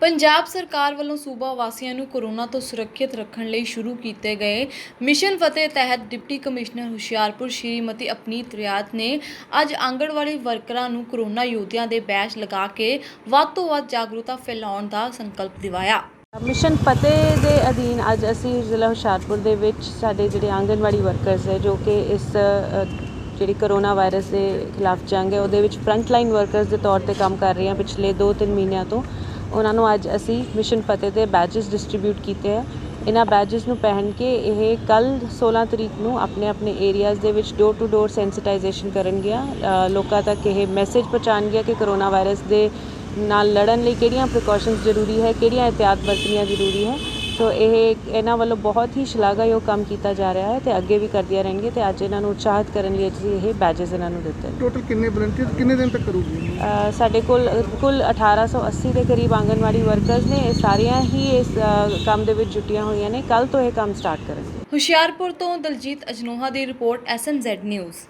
ਪੰਜਾਬ ਸਰਕਾਰ ਵੱਲੋਂ ਸੂਬਾ ਵਾਸੀਆਂ ਨੂੰ ਕੋਰੋਨਾ ਤੋਂ ਸੁਰੱਖਿਅਤ ਰੱਖਣ ਲਈ ਸ਼ੁਰੂ ਕੀਤੇ ਗਏ ਮਿਸ਼ਨ ਫਤਿਹ ਤਹਿਤ ਡਿਪਟੀ ਕਮਿਸ਼ਨਰ ਹੁਸ਼ਿਆਰਪੁਰ ਸ਼੍ਰੀਮਤੀ ਅਪਨੀਤ ਰਿਆਤ ਨੇ ਅੱਜ ਆਂਗਣਵਾੜੀ ਵਰਕਰਾਂ ਨੂੰ ਕੋਰੋਨਾ ਯੋਧਿਆਂ ਦੇ ਬੈਚ ਲਗਾ ਕੇ ਵੱਧ ਤੋਂ ਵੱਧ ਜਾਗਰੂਕਤਾ ਫੈਲਾਉਣ ਦਾ ਸੰਕਲਪ ਦਿਵਾਇਆ। ਮਿਸ਼ਨ ਫਤਿਹ ਦੇ ਅਧੀਨ ਅੱਜ ਅਸੀਂ ਜ਼ਿਲ੍ਹਾ ਹੁਸ਼ਿਆਰਪੁਰ ਦੇ ਵਿੱਚ ਸਾਡੇ ਜਿਹੜੇ ਆਂਗਣਵਾੜੀ ਵਰਕਰਸ ਹੈ, ਜੋ ਕਿ ਇਸ ਜਿਹੜੀ ਕਰੋਨਾ ਵਾਇਰਸ ਦੇ ਖਿਲਾਫ ਜੰਗ ਹੈ, ਉਹਦੇ ਵਿੱਚ ਫਰੰਟ ਲਾਈਨ ਵਰਕਰਸ ਦੇ ਤੌਰ ਤੇ ਕੰਮ ਕਰ ਰਹੇ ਹਾਂ ਪਿਛਲੇ 2-3 ਮਹੀਨਿਆਂ ਤੋਂ। ਉਹਨਾਂ ਨੂੰ ਅੱਜ ਅਸੀਂ ਮਿਸ਼ਨ ਫਤਿਹ ਦੇ ਬੈਜਸ ਡਿਸਟ੍ਰੀਬਿਊਟ ਕੀਤੇ ਹੈ ਇਹਨਾਂ ਬੈਜਸ ਨੂੰ ਪਹਿਨ ਕੇ ਇਹ ਕੱਲ 16 ਤਰੀਕ ਨੂੰ ਆਪਣੇ ਆਪਣੇ ਏਰੀਆਜ਼ ਦੇ ਵਿੱਚ ਡੋਰ ਟੂ ਡੋਰ ਸੈਂਸਿਟਾਈਜੇਸ਼ਨ ਕਰਨਗੀਆਂ। ਲੋਕਾਂ ਤੱਕ ਇਹ ਮੈਸੇਜ ਪਹੁੰਚਾਉਣਗੀਆਂ ਕਿ ਕਰੋਨਾ ਵਾਇਰਸ ਦੇ ਨਾਲ ਲੜਨ ਲਈ ਕਿਹੜੀਆਂ ਪ੍ਰੀਕਾਸ਼ਨਸ ਜ਼ਰੂਰੀ ਹੈ, ਕਿਹੜੀਆਂ ਇਹਤਿਆਤ ਵਰਤਣੀਆਂ ਜ਼ਰੂਰੀ ਹੈ। ਸੋ ਇਹ ਇਹਨਾਂ ਵੱਲੋਂ ਬਹੁਤ ਹੀ ਸ਼ਲਾਘਾਯੋਗ ਕੰਮ ਕੀਤਾ ਜਾ ਰਿਹਾ ਹੈ ਤੇ ਅੱਗੇ ਵੀ ਕਰਦੀਆਂ ਰਹਿਣਗੇ ਤੇ ਅੱਜ ਇਹਨਾਂ ਨੂੰ ਉਤਸ਼ਾਹਿਤ ਕਰਨ ਲਈ ਅਸੀਂ ਇਹ ਬੈਜਸ ਇਹਨਾਂ ਨੂੰ ਦਿੱਤੇ ਨੇ। ਟੋਟਲ ਕਿੰਨੇ ਵਲੰਟੀਅਰ ਕਿੰਨੇ ਦਿਨ ਤੱਕ ਕਰੂਗੀ ਅ, ਸਾਡੇ ਕੋਲ ਕੁੱਲ 1880 ਦੇ ਕਰੀਬ ਆਂਗਨਵਾੜੀ ਵਰਕਰਸ ਨੇ। ਇਹ ਸਾਰੀਆਂ ਹੀ ਇਸ ਅ, ਕੰਮ ਦੇ ਵਿੱਚ ਜੁਟੀਆਂ ਹੋਈਆਂ ਨੇ। ਕੱਲ ਤੋਂ ਇਹ ਕੰਮ ਸਟਾਰਟ ਕਰਨਗੇ। ਹੁਸ਼ਿਆਰਪੁਰ ਤੋਂ ਦਲਜੀਤ ਅਜਨੋਹਾ ਦੀ ਰਿਪੋਰਟ ਐਸਐਮਜ਼ੈਡ ਨਿਊਜ਼